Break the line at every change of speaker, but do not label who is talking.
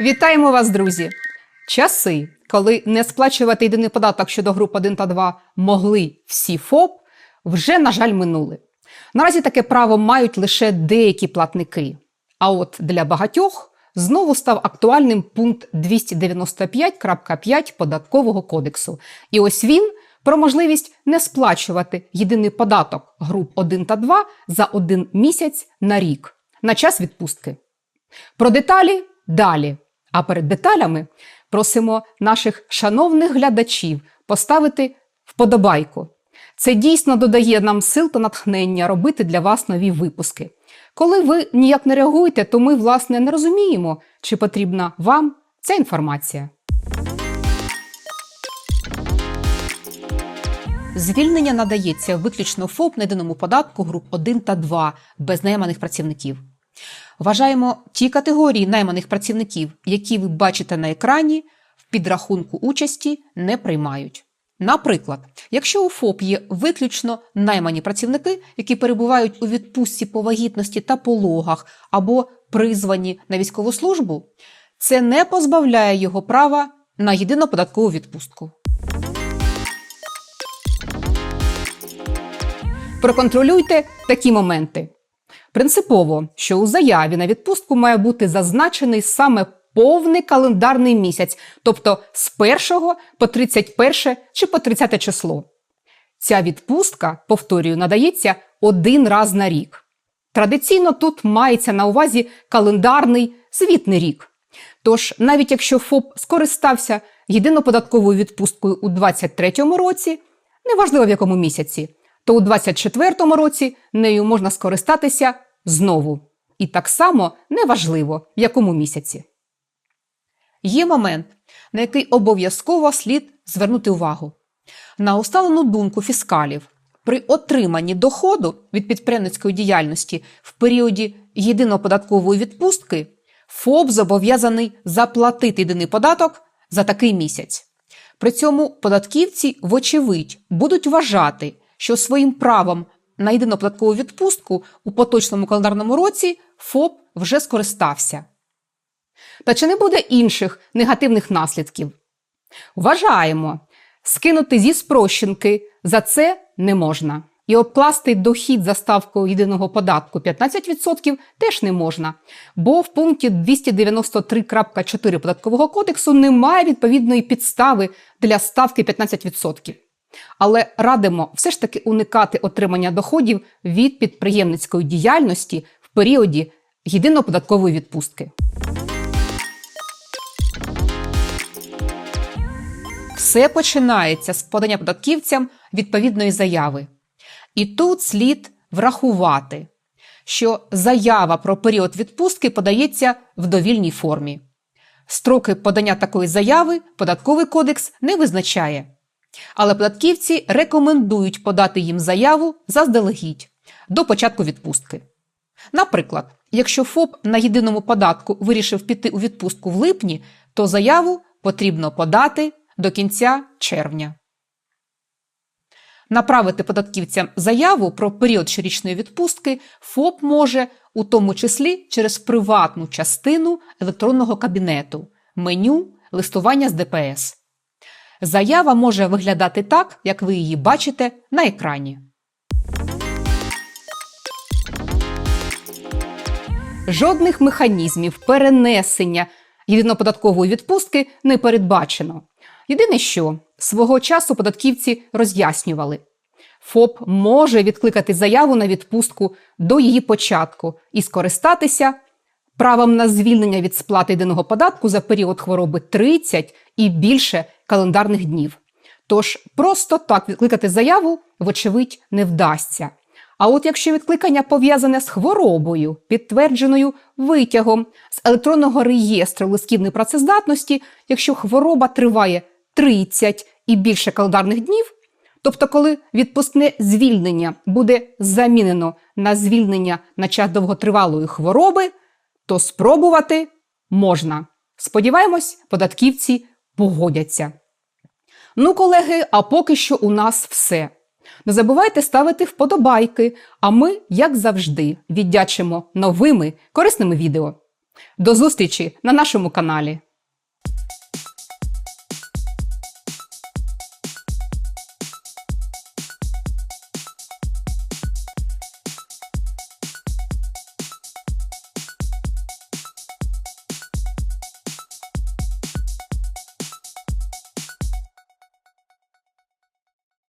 Вітаємо вас, друзі! Часи, коли не сплачувати єдиний податок щодо груп 1 та 2 могли всі ФОП, вже, на жаль, минули. Наразі таке право мають лише деякі платники. А от для багатьох знову став актуальним пункт 295.5 податкового кодексу. І ось він про можливість не сплачувати єдиний податок груп 1 та 2 за один місяць на рік на час відпустки. Про деталі далі. А перед деталями просимо наших шановних глядачів поставити вподобайку. Це дійсно додає нам сил та натхнення робити для вас нові випуски. Коли ви ніяк не реагуєте, то ми, власне, не розуміємо, чи потрібна вам ця інформація. Звільнення надається виключно ФОП на єдиному податку груп 1 та 2 без найманих працівників. Вважаємо ті категорії найманих працівників, які ви бачите на екрані, в підрахунку участі не приймають. Наприклад, якщо у ФОП є виключно наймані працівники, які перебувають у відпустці по вагітності та пологах або призвані на військову службу, це не позбавляє його права на єдину податкову відпустку. Проконтролюйте такі моменти. Принципово, що у заяві на відпустку має бути зазначений саме повний календарний місяць, тобто з 1 по 31 чи по 30 число. Ця відпустка, повторюю, надається один раз на рік. Традиційно тут мається на увазі календарний звітний рік. Тож, навіть якщо ФОП скористався єдиноподатковою відпусткою у 2023 році, неважливо в якому місяці, то у 2024 році нею можна скористатися знову. І так само неважливо, в якому місяці. Є момент, на який обов'язково слід звернути увагу. На усталену думку фіскалів, при отриманні доходу від підприємницької діяльності в періоді єдиноподаткової відпустки ФОП зобов'язаний заплатити єдиний податок за такий місяць. При цьому податківці, вочевидь, будуть вважати, що своїм правом на єдину податкову відпустку у поточному календарному році ФОП вже скористався. Та чи не буде інших негативних наслідків? Вважаємо, скинути зі спрощенки за це не можна. І обкласти дохід за ставкою єдиного податку 15% теж не можна, бо в пункті 293.4 податкового кодексу немає відповідної підстави для ставки 15%. Але радимо все ж таки уникати отримання доходів від підприємницької діяльності в періоді єдиноподаткової відпустки. Все починається з подання податківцям відповідної заяви. І тут слід врахувати, що заява про період відпустки подається в довільній формі. Строки подання такої заяви податковий кодекс не визначає. Але податківці рекомендують подати їм заяву заздалегідь до початку відпустки. Наприклад, якщо ФОП на єдиному податку вирішив піти у відпустку в липні, то заяву потрібно подати до кінця червня. Направити податківцям заяву про період щорічної відпустки ФОП може у тому числі через приватну частину електронного кабінету, меню листування з ДПС. Заява може виглядати так, як ви її бачите на екрані. Жодних механізмів перенесення єдиноподаткової відпустки не передбачено. Єдине, що свого часу податківці роз'яснювали, ФОП може відкликати заяву на відпустку до її початку і скористатися правом на звільнення від сплати єдиного податку за період хвороби 30 і більше календарних днів. Тож просто так відкликати заяву, вочевидь, не вдасться. А от якщо відкликання пов'язане з хворобою, підтвердженою витягом з електронного реєстру листків непрацездатності, якщо хвороба триває 30 і більше календарних днів, тобто коли відпускне звільнення буде замінено на звільнення на час довготривалої хвороби, то спробувати можна. Сподіваємось, податківці погодяться. Ну, колеги, а поки що у нас все. Не забувайте ставити вподобайки, а ми, як завжди, віддячимо новими корисними відео. До зустрічі на нашому каналі.